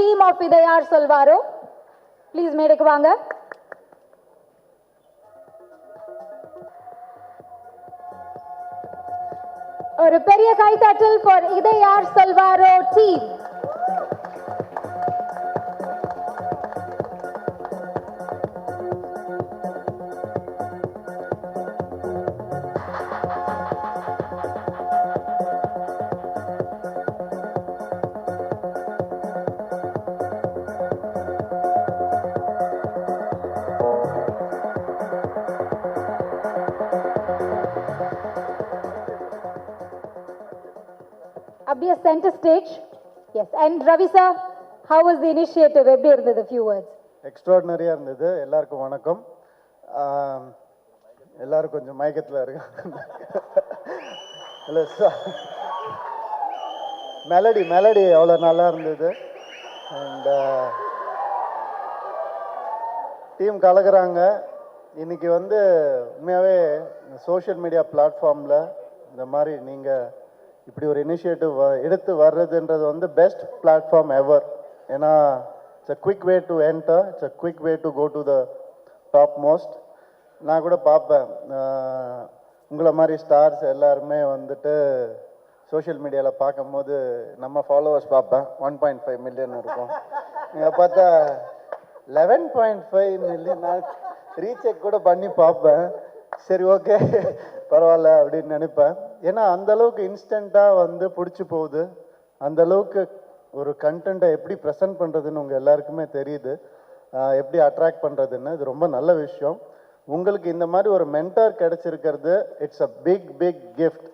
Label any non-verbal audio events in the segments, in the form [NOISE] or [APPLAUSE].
Team of இதை யார் சொல்வாரோ please மேடைக்கு வாங்க ஒரு பெரிய கைத்தட்டல் ஃபார் இதை யார் சொல்வாரோ டீம் அப்படியே centre stage S and Ravi sir how was the initiative எப்படி இருந்தது? ஃபியூ வேர்ட்ஸ் எக்ஸ்ட்ராடினரியாக இருந்தது. எல்லாருக்கும் வணக்கம். எல்லாரும் கொஞ்சம் மயக்கத்தில் இருக்காங்க இல்லை மெலடி மெலடி அவ்வளோ நல்லா இருந்தது. அண்ட் டீம் கலக்குறாங்க. இன்னைக்கு வந்து உண்மையாகவே சோஷியல் மீடியா பிளாட்ஃபார்மில் இந்த மாதிரி நீங்கள் இப்படி ஒரு இனிஷியேட்டிவ் எடுத்து வர்றதுன்றது வந்து பெஸ்ட் பிளாட்ஃபார்ம் எவர் ஏன்னா it's a quick way to enter it's a quick way to go to the top most நான் கூட பார்ப்பேன். உங்களை மாதிரி ஸ்டார்ஸ் எல்லாருமே வந்துட்டு சோஷியல் மீடியாவில் பார்க்கும்போது நம்ம ஃபாலோவர்ஸ் பார்ப்பேன். ஒன் பாயிண்ட் ஃபைவ் மில்லியன் இருக்கும். நீங்கள் பார்த்தா லெவன் பாயிண்ட் ஃபைவ் மில்லியன் நான் ரீசெக் கூட பண்ணி பார்ப்பேன். சரி ஓகே பரவாயில்ல அப்படின்னு நினைப்பேன். ஏன்னா அந்த அளவுக்கு இன்ஸ்டண்ட்டாக வந்து பிடிச்சி போகுது. அந்த அளவுக்கு ஒரு கண்டென்ட்டை எப்படி ப்ரெசென்ட் பண்ணுறதுன்னு உங்கள் எல்லாருக்குமே தெரியுது. எப்படி அட்ராக்ட் பண்ணுறதுன்னு இது ரொம்ப நல்ல விஷயம். உங்களுக்கு இந்த மாதிரி ஒரு mentor கிடைச்சிருக்கிறது it's a big big gift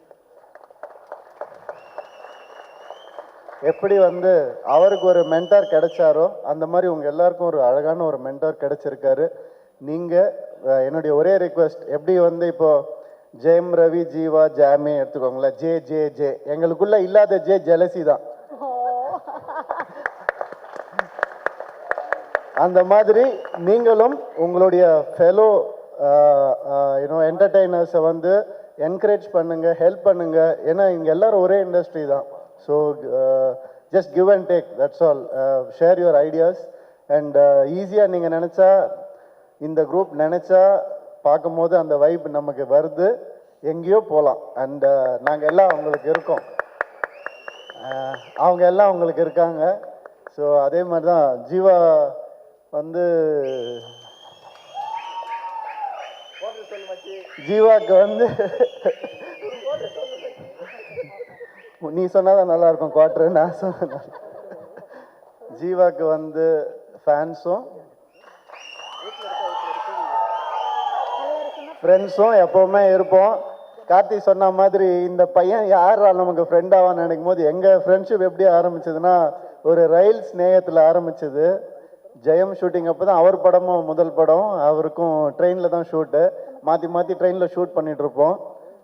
எப்படி வந்து அவருக்கு ஒரு மென்டார் கிடைச்சாரோ அந்த மாதிரி உங்கள் எல்லாருக்கும் ஒரு அழகான ஒரு மென்டார் கிடைச்சிருக்காரு. நீங்கள் என்னுடைய ஒரே ரிக்வெஸ்ட் எப்படி வந்து இப்போ ஜெயம் ரவி ஜீவா ஜாமி எடுத்துக்கோங்களேன். ஜே ஜே ஜே. எங்களுக்குள்ள இல்லாத ஜே ஜெலசி தான். அந்த மாதிரி நீங்களும் உங்களுடைய ஃபெலோ யூனோ என்டர்டெய்னர்ஸை வந்து என்கரேஜ் பண்ணுங்க ஹெல்ப் பண்ணுங்க. ஏன்னா இங்கே எல்லாரும் ஒரே இண்டஸ்ட்ரி தான். So just give and take that's all share your ideas and ஈஸியாக நீங்கள் நினச்சா இந்த குரூப் நினச்சா பார்க்கும்போது அந்த வைப் நமக்கு வருது. எங்கேயோ போகலாம் அண்ட் uh, நாங்கள் எல்லாம் அவங்களுக்கு இருக்கோம். அவங்க எல்லாம் அவங்களுக்கு இருக்காங்க. ஸோ அதே மாதிரி தான் ஜீவா வந்து ஜீவாக்கு வந்து நீ சொன்னால் நல்லா இருக்கும் குவார்டர் நான் சொன்ன ஜீவாக்கு வந்து ஃபேன்ஸும் ஃப்ரெண்ட்ஸும் எப்போவுமே இருப்போம். கார்த்தி சொன்ன மாதிரி இந்த பையன் யாரால் நமக்கு ஃப்ரெண்ட் ஆவான்னு நினைக்கும் போது எங்கள் ஃப்ரெண்ட்ஷிப் எப்படி ஆரம்பிச்சதுன்னா ஒரு ரயில் ஸ்நேகத்தில் ஆரம்பிச்சது. ஜெயம் ஷூட்டிங் அப்போ தான் அவர் படமும் முதல் படம் அவருக்கும் ட்ரெயினில் தான் ஷூட்டு மாற்றி மாற்றி ட்ரெயினில் ஷூட் பண்ணிகிட்ருப்போம்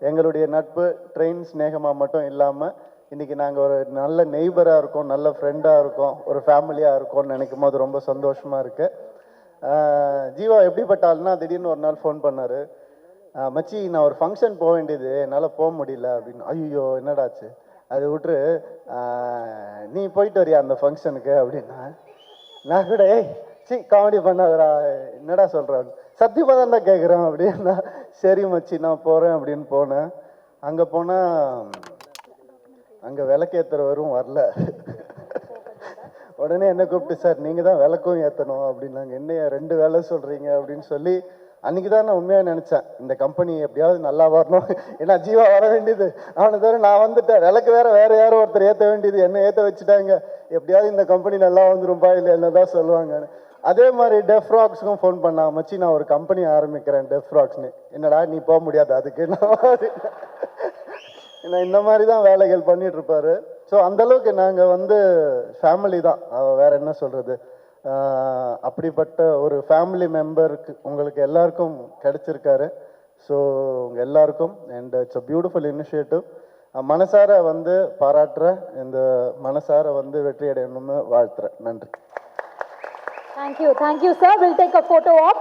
எங்களுடைய நட்பு ட்ரெயின் ஸ்நேகமாக மட்டும் இல்லாமல் இன்னைக்கு நாங்கள் ஒரு நல்ல நெய்பராக இருக்கோம் நல்ல ஃப்ரெண்டாக இருக்கோம் ஒரு ஃபேமிலியாக இருக்கோம்னு நினைக்கும் போது ரொம்ப சந்தோஷமாக இருக்குது ஜீவா எப்படிப்பட்ட ஆள்னா திடீர்னு ஒரு நாள் ஃபோன் பண்ணார். மச்சி நான் ஒரு ஃபங்க்ஷன் போக வேண்டியது என்னால் போக முடியல அப்படின்னு. ஐயோ என்னடாச்சு? அது விட்டுரு. நீ போயிட்டு வரியா அந்த ஃபங்க்ஷனுக்கு அப்படின்னா? நான் கூட ஏய் சி காமெடி பண்ணாதடா. என்னடா சொல்கிறான் சத்தியமாக தான் தான் கேட்குறேன் அப்படின்னா சரி மச்சி நான் போகிறேன் அப்படின்னு போனேன். அங்கே போனால் அங்கே விளக்கேற்றுறவரும் வரல. உடனே என்ன கூப்பிட்டு சார் நீங்கள் தான் விளக்கும் ஏற்றணும் அப்படின்னாங்க. என்ன ரெண்டு வேலை சொல்கிறீங்க அப்படின்னு சொல்லி அன்றைக்கி தான் நான் உண்மையாக நினச்சேன் இந்த கம்பெனி எப்படியாவது நல்லா வரணும். ஏன்னா ஜீவா வர வேண்டியது. அவனை தவிர நான் வந்துட்டேன். விளக்கு வேறு வேறு யாரோ ஒருத்தர் ஏற்ற வேண்டியது. என்ன ஏற்ற வச்சுட்டாங்க. எப்படியாவது இந்த கம்பெனி நல்லா வந்துரும்பா இல்லை என்ன தான் சொல்லுவாங்கன்னு அதே மாதிரி டெஃப்ராக்ஸுக்கும் ஃபோன் பண்ணாங்க மச்சி நான் ஒரு கம்பெனி ஆரம்பிக்கிறேன் டெஃப்ராக்ஸ்னு என்னடா நீ போக முடியாது அதுக்கு நான் இந்த மாதிரி தான் வேலைகள் பண்ணிட்டு இருப்பாரு. ஸோ அந்த அளவுக்கு நாங்கள் வந்து ஃபேமிலி தான். அவ- வேற என்ன சொல்றது? அப்படிப்பட்ட ஒரு ஃபேமிலி மெம்பருக்கு உங்களுக்கு எல்லாருக்கும் கிடைச்சிருக்காரு ஸோ உங்கள் எல்லாருக்கும் and it's a beautiful initiative மனசார வந்து பாராட்டுறேன் இந்த மனசார வந்து வெற்றி அடையணும்னு வாழ்த்துறேன் நன்றி Thank you. Thank you, sir. We'll take a photo op.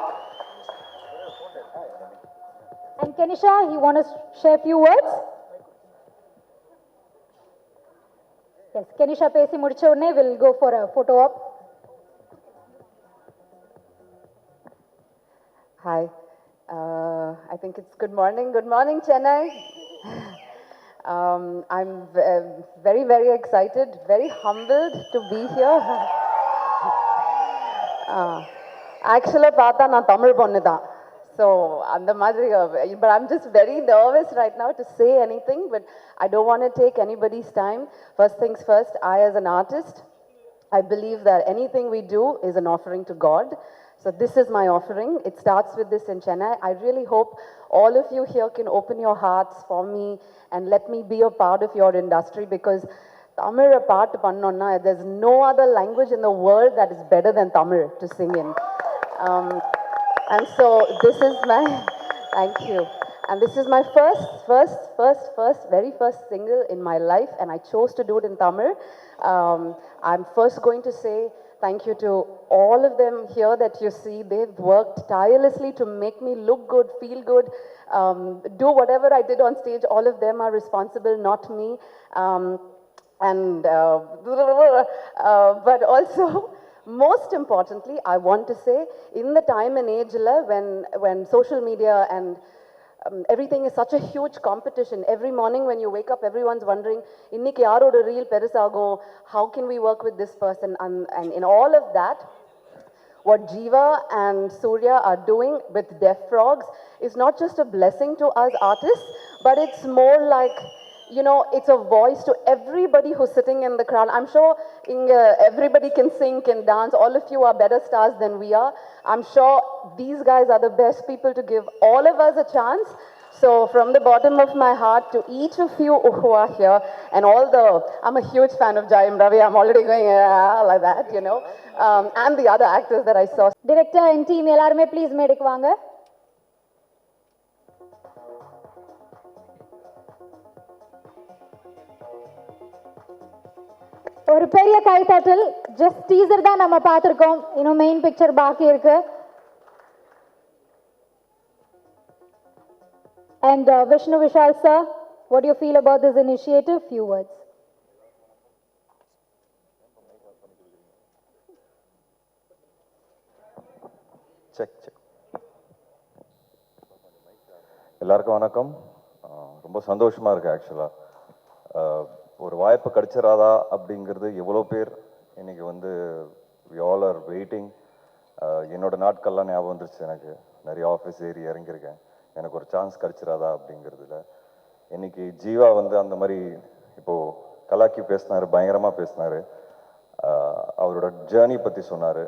And Kenisha, you want to share few words? Yes, Kenisha பேசி முடிச்ச உடனே we'll go for a photo op. Hi. Uh, I think it's good morning. Good morning, Chennai. um, I'm v- uh, very, very excited, very humbled to be here. [LAUGHS] ஆக்சுவலாக பார்த்தா நான் தமிழ் பொண்ணு தான் so அந்த மாதிரி but I'm just very nervous right now to say anything but I don't want take anybody's time first things first I as an artist I believe that anything we do is an offering to God. So this is my offering. It starts with this in Chennai. I really hope all of you here can open your hearts for me and let me be a part of your industry because Tamil a there's no other language in the world that is better than Tamil to sing in. Um, and so this is my, [LAUGHS] thank you. And this is my first, first, first, first, very first single in my life, and I chose to do it in Tamil. Um, I'm first going to say thank you to all of them here that you see. They've worked tirelessly to make me look good, feel good, um, do whatever I did on stage. All of them are responsible, not me. Um, and uh, [LAUGHS] uh, but also [LAUGHS] most importantly i want to say in the time and age when when social media and um, everything is such a huge competition every morning when you wake up everyone's wondering இன்னைக்கு யாரோட reel பெருசாகும் how can we work with this person and, and in all of that what Jiva and Surya are doing with Deaf Frogs is not just a blessing to us artists, but it's more like, you know, it's a voice to everybody who's sitting in the crowd. I'm sure uh, everybody can sing, can dance. All of you are better stars than we are. I'm sure these guys are the best people to give all of us a chance. So from the bottom of my heart to each of you who are here, and all the, I'm a huge fan of Jayam Ravi, I'm already going ah, like that, you know, um, and the other actors that I saw. Director and team, please make it. ஒரு பெரிய கைத்தட்டல் just teaser தான் நம்ம பார்த்துருக்கோம். இன்னும் main picture பாக்கி இருக்கு. And Vishnu Vishal sir what you feel about this initiative few words check check எல்லாருக்கும் வணக்கம். ரொம்ப சந்தோஷமா இருக்கு ஆக்சுவலாக ஒரு வாய்ப்பு கிடைச்சிடாதா அப்படிங்கிறது எவ்வளோ பேர் இன்னைக்கு வந்து ஆல் ஆர் வெயிட்டிங் என்னோட நாட்கள்லாம் ஞாபகம் வந்துருச்சு எனக்கு. நிறைய ஆஃபீஸ் ஏறி இறங்கியிருக்கேன். எனக்கு ஒரு சான்ஸ் கிடச்சிடாதா அப்படிங்கிறதுல. இன்னைக்கு ஜீவா வந்து அந்த மாதிரி இப்போது கலாக்கி பேசினார் பயங்கரமாக பேசினாரு. அவரோட ஜேர்னி பற்றி சொன்னார்.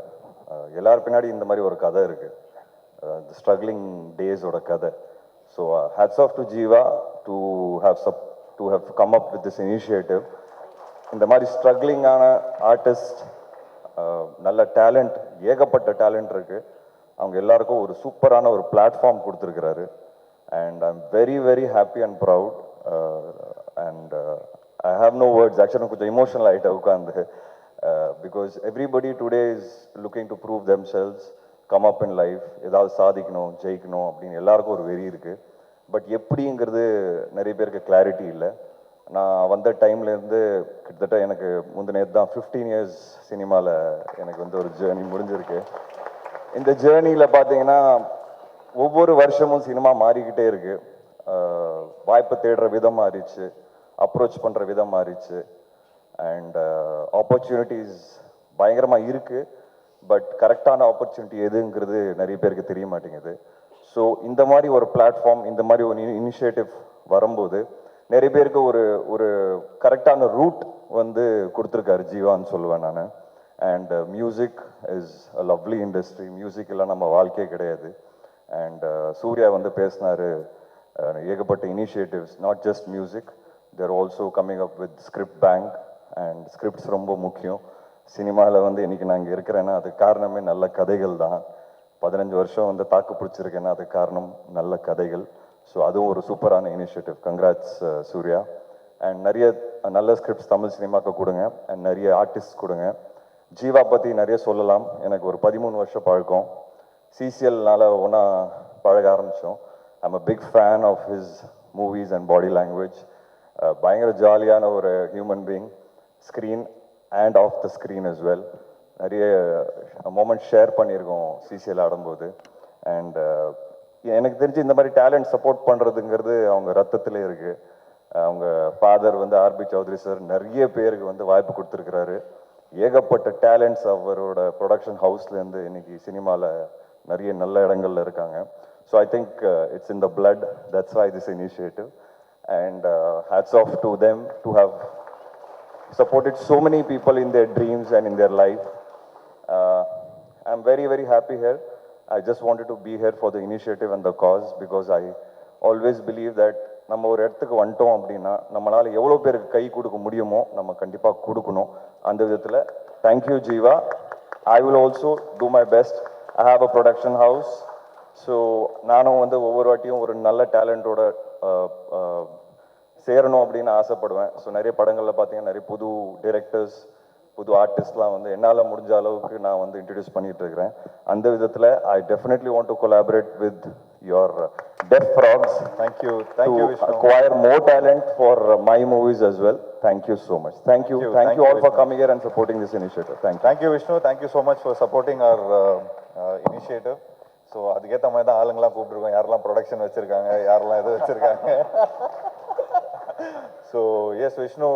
எல்லார் பின்னாடி இந்த மாதிரி ஒரு கதை இருக்குது ஸ்ட்ரகிளிங் டேஸோட கதை. So hats off to Jeeva to have such to how come up with this initiative இந்த மாதிரி ஸ்ட்ரகிளிங்கான ஆர்டிஸ்ட் uh, நல்ல டேலண்ட் ஏகப்பட்ட டேலண்ட் இருக்குது அவங்க எல்லாருக்கும் ஒரு சூப்பரான ஒரு பிளாட்ஃபார்ம் கொடுத்துருக்கிறாரு. And I am very very happy and proud and I have no words ஆக்சுவலாக கொஞ்சம் இமோஷனல் ஆகிட்டேன் உட்காந்து because everybody today is looking to prove themselves come up in life ஏதாவது சாதிக்கணும் ஜெயிக்கணும் அப்படின்னு எல்லாருக்கும் ஒரு வெறி இருக்குது பட் எப்படிங்கிறது நிறைய பேருக்கு கிளாரிட்டி இல்லை. நான் வந்த டைம்லேருந்து கிட்டத்தட்ட எனக்கு முந்தின தான் ஃபிஃப்டீன் இயர்ஸ் சினிமாவில் எனக்கு வந்து ஒரு ஜேர்னி முடிஞ்சிருக்கு. இந்த ஜேர்னியில் பார்த்தீங்கன்னா ஒவ்வொரு வருஷமும் சினிமா மாறிக்கிட்டே இருக்கு. வாய்ப்பு தேடுற விதம் மாறிச்சு அப்ரோச் பண்ணுற விதம் மாறிச்சு அண்ட் ஆப்பர்ச்சுனிட்டிஸ் பயங்கரமாக இருக்குது பட் கரெக்டான ஆப்பர்ச்சுனிட்டி எதுங்கிறது நிறைய பேருக்கு தெரிய மாட்டேங்குது. ஸோ இந்த மாதிரி ஒரு பிளாட்ஃபார்ம் இந்த மாதிரி ஒரு இனிஷியேட்டிவ் வரும்போது நிறைய பேருக்கு ஒரு ஒரு கரெக்டான ரூட் வந்து கொடுத்துருக்காரு ஜீவான்னு சொல்லுவேன் நான். And music is a lovely industry music எல்லாம் நம்ம வாழ்க்கையே கிடையாது. அண்ட் uh, சூர்யா வந்து பேசினாரு uh, ஏகப்பட்ட initiatives not just music there also coming up with script bank and scripts ரொம்ப முக்கியம். சினிமாவில் வந்து இன்னைக்கு நாங்கள் இருக்கிறேன்னா அதுக்கு காரணமே நல்ல கதைகள் தான். பதினஞ்சு வருஷம் வந்து தாக்கு பிடிச்சிருக்கேன்னா அதுக்கு காரணம் நல்ல கதைகள். ஸோ அதுவும் ஒரு சூப்பரான initiative congrats uh, Suriya. And நிறைய uh, நல்ல ஸ்கிரிப்ட்ஸ் தமிழ் சினிமாக்கு கொடுங்க. அண்ட் நிறைய ஆர்டிஸ்ட் கொடுங்க. ஜீவா பற்றி நிறைய சொல்லலாம். எனக்கு ஒரு பதிமூணு வருஷம் பழக்கம். சிசிஎல்னால ஒன்றா பழக ஆரம்பித்தோம் I'm a big fan of his movies and body language பயங்கர ஜாலியான ஒரு human being screen and off the screen is well நிறைய மொமெண்ட் ஷேர் பண்ணியிருக்கோம் சிசிஎல் ஆடும்போது. அண்ட் எனக்கு தெரிஞ்சு இந்த மாதிரி டேலண்ட் சப்போர்ட் பண்ணுறதுங்கிறது அவங்க ரத்தத்திலே இருக்கு. அவங்க ஃபாதர் வந்து ஆர்பி சௌத்ரி சார் நிறைய பேருக்கு வந்து வாய்ப்பு கொடுத்துருக்கிறாரு. ஏகப்பட்ட டேலண்ட்ஸ் அவரோட ப்ரொடக்ஷன் ஹவுஸ்லேருந்து இன்னைக்கு சினிமாவில் நிறைய நல்ல இடங்கள்ல இருக்காங்க. So I think it's in the blood that's why this initiative and hats off to them to how supported so many people in their dreams and in their life. I'm very, very happy here. I just wanted to be here for the initiative and the cause because I always believe that நம்ம ஒரு இடத்துக்கு வந்துட்டோம் அப்படின்னா நம்மளால எவ்வளோ பேருக்கு கை கொடுக்க முடியுமோ நம்ம கண்டிப்பாக கொடுக்கணும். அந்த விதத்தில் thank you Jeeva I will also do my best I have a production house so நானும் வந்து ஒவ்வொரு வாட்டியும் ஒரு நல்ல டேலண்டோட சேரணும் அப்படின்னு ஆசைப்படுவேன். ஸோ நிறைய படங்களில் பார்த்தீங்கன்னா நிறைய புது டிரெக்டர்ஸ் புது ஆர்டிஸ்ட்லாம் வந்து என்னால் முடிஞ்ச அளவுக்கு நான் வந்து இன்ட்ரடியூஸ் பண்ணிட்டு இருக்கிறேன் அந்த விதத்தில் I definitely want to collaborate with your def frocks thank you thank you you so much. Thank you. Thank you. Thank Thank you you, all for Vishnu. coming here and supporting this initiative. Thank you. Thank you Vishnu thank you so much for supporting our initiative so அதுக்கேற்ற மாதிரி தான் ஆளுங்கெல்லாம் கூப்பிட்டுருக்கோம் யாரெல்லாம் production வச்சிருக்காங்க யாரெல்லாம் எது வச்சிருக்காங்க [LAUGHS] so yes Vishnu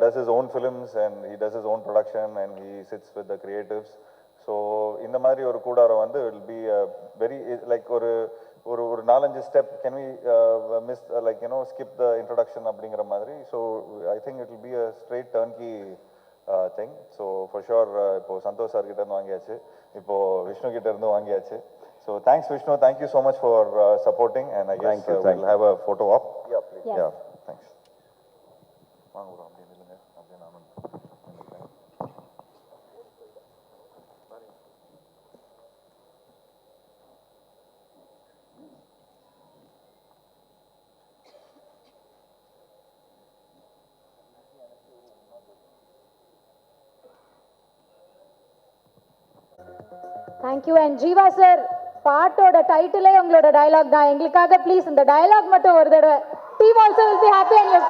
does his own films and he does his own production and he sits with the creatives so இந்த மாதிரி ஒரு கூடாரம் வந்து வில் பி வெரி லைக் ஒரு ஒரு ஒரு நாலஞ்சு step can we miss like you know skip the introduction அப்படிங்கிற மாதிரி? So I think it will be a straight turnkey thing so for sure இப்போ சந்தோஷ் சார் கிட்ட இருந்து வாங்கியாச்சு. இப்போ விஷ்ணு கிட்ட இருந்து வாங்கியாச்சு. So thanks Vishnu thank you so much for supporting and I guess will have a photo op Yeah, please. Yes. Yeah thanks வாங்க bro அப்படி நில்லுங்க அப்படியே நானும் நின்னுக்கிறேன். Thank you and Jeeva sir பாட்டோட டைட்டிலே உங்களோட டயலாக் தான். எங்களுக்காக ப்ளீஸ் இந்த டயலாக் மட்டும் ஒரு தடவை. Team also will be happy and